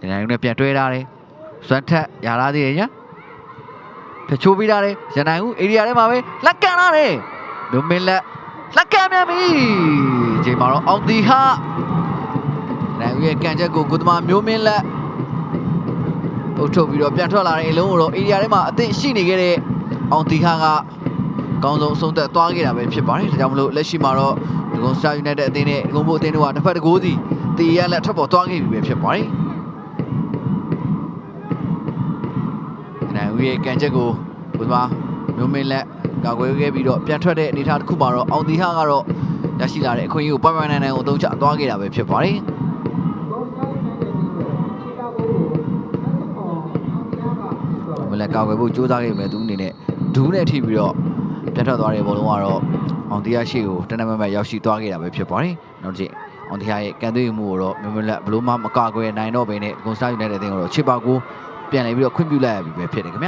ရန်နိုင်ဦးနဲ့ပြန်တွဲထားတယ်စွမ်းထက်ရလာသေးတယ်ညာဖြချိုးပြီးထားတယ်ရန်နိုင်ဦးဧရိယာထဲမှာပဲလက်ကန်လာတယ်မျိုးမင်းလက်လက်ကန်မြန်ပြီဒီချိန်မှာတော့အောင်တီဟာရန်နိုင်ဦးရဲ့ကန်ချက်ကိုကုသမာမျိုးမင်းလက်အုပ်ထုတ်ပြီးတော့ပြန်ထွက်လာတဲ့အလုံးကိုတော့ဧရိယာထဲမှာအသင့်ရှိနေခဲ့တဲ့အောင်တီဟာကကောင်းဆုံးအဆုံးသက်သွားခဲ့တာပဲဖြစ်ပါတယ်။ဒါကြောင့်မလို့လက်ရှိမှာတော့ဒီကုန်းစတာယူနိုက်တက်အသင်းနဲ့ဒီကုန်းဘို့အသင်းတို့ကတစ်ဖက်တစ်ကိုးစီတီရလက်ထွက်ပေါ်သွားခဲ့ပြီပဲဖြစ်ပါတယ်။ နိုင်ဦးရဲ့ကန်ချက်ကိုဘုရားမျိုးမင်းလက်ကာကွယ်ခဲ့ပြီးတော့ပြန်ထွက်တဲ့အနေအထားတစ်ခုမှာတော့အောင်တီဟာကတော့ရရှိလာတဲ့အခွင့်အရေးကိုပိုင်ပိုင်နိုင်နိုင်ကိုအသုံးချသွားခဲ့တာပဲဖြစ်ပါတယ်။မလဲကောက်ွယ်ဖို့ကြိုးစားခဲ့ပေမဲ့သူအနေနဲ့ဒူးနဲ့ထိပြီးတော့ပြန်ထွက်သွားတဲ့ဘုံလုံးကတော့အောင်တရားရှိကိုတနက်မက်မက်ရောက်ရှိသွားခဲ့တာပဲဖြစ်ပါတယ်။နောက်တစ်ချိန်အောင်တရားရဲ့ကန်သွေးမှုကိုတော့မမလက်ဘလို့မှမကောက်ွယ်နိုင်တော့ဘဲနဲ့ဂွန်စတာယူနိုက်တက်အသင်းကိုတော့ချစ်ပါကို ပြန်လည်ပြီးတော့ခွင့်ပြုလိုက်ရပြီပဲဖြစ်တယ်ခင်ဗျာ